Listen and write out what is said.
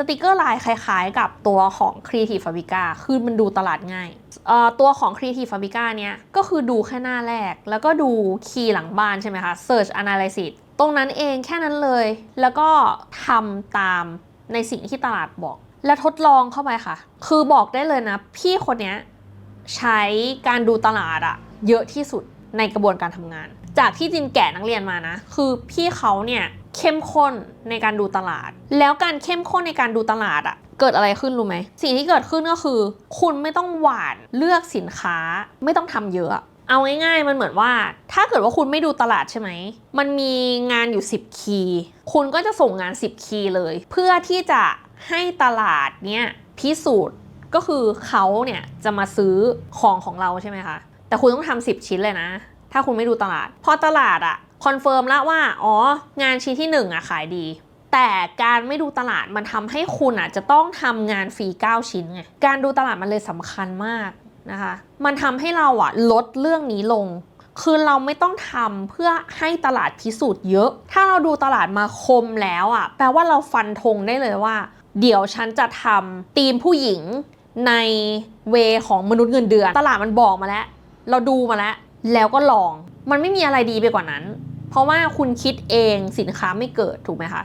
สติกเกอร์ลายคล้ายๆ กับตัวของ Creative Fabrica คือมันดูตลาดง่ายตัวของ Creative Fabrica เนี้ยก็คือดูแค่หน้าแรก แล้วก็ดูคีย์หลังบ้านใช่ไหมคะ Search Analysis ตรงนั้นเองแค่นั้นเลย แล้วก็ทำตามในสิ่งที่ตลาดบอก และทดลองเข้าไปค่ะ คือบอกได้เลยนะ พี่คนนี้ใช้การดูตลาดอะเยอะที่สุดในกระบวนการทำงาน จากที่จินแกะนักเรียนมานะ คือพี่เขาเนี่ย เข้มข้นในการดูตลาด แล้วการเข้มข้นในการดูตลาดอะเกิดอะไรขึ้นรู้ไหม สิ่งที่เกิดขึ้นก็คือ คุณไม่ต้องหวานเลือกสินค้าไม่ต้องทำเยอะ เอาง่ายๆ มันเหมือนว่า ถ้าเกิดว่าคุณไม่ดูตลาดใช่ไหม มันมีงานอยู่ 10 คีย์ คุณก็จะส่งงาน 10 คีย์เลย เพื่อที่จะให้ตลาดเนี่ยพิสูจน์ก็คือเขาเนี่ยจะมาซื้อของของเราใช่ไหมคะ แต่คุณต้องทำ10 ชิ้นเลยนะ ถ้าคุณไม่ดูตลาด พอตลาดอะ คอนเฟิร์มแล้วว่า อ๋อ งานชิ้นที่1อะขายดี แต่การไม่ดูตลาดมันทำให้คุณอะจะต้องทำงานฟรี 9 ชิ้นไง การดูตลาดมันเลยสำคัญมากนะคะ มันทำให้เราอะลดเรื่องนี้ลง คือเราไม่ต้องทำเพื่อให้ตลาดพิสูจน์เยอะ ถ้าเราดูตลาดมาคมแล้วอะแปลว่าเราฟันธงได้เลยว่า เดี๋ยวฉันจะทำทีมผู้หญิงในเวของมนุษย์เงินเดือน ตลาดมันบอกมาแล้ว เราดูมาแล้ว แล้วก็ลอง มันไม่มีอะไรดีไปกว่านั้น เพราะว่าคุณคิดเองสินค้าไม่เกิดถูกไหมคะ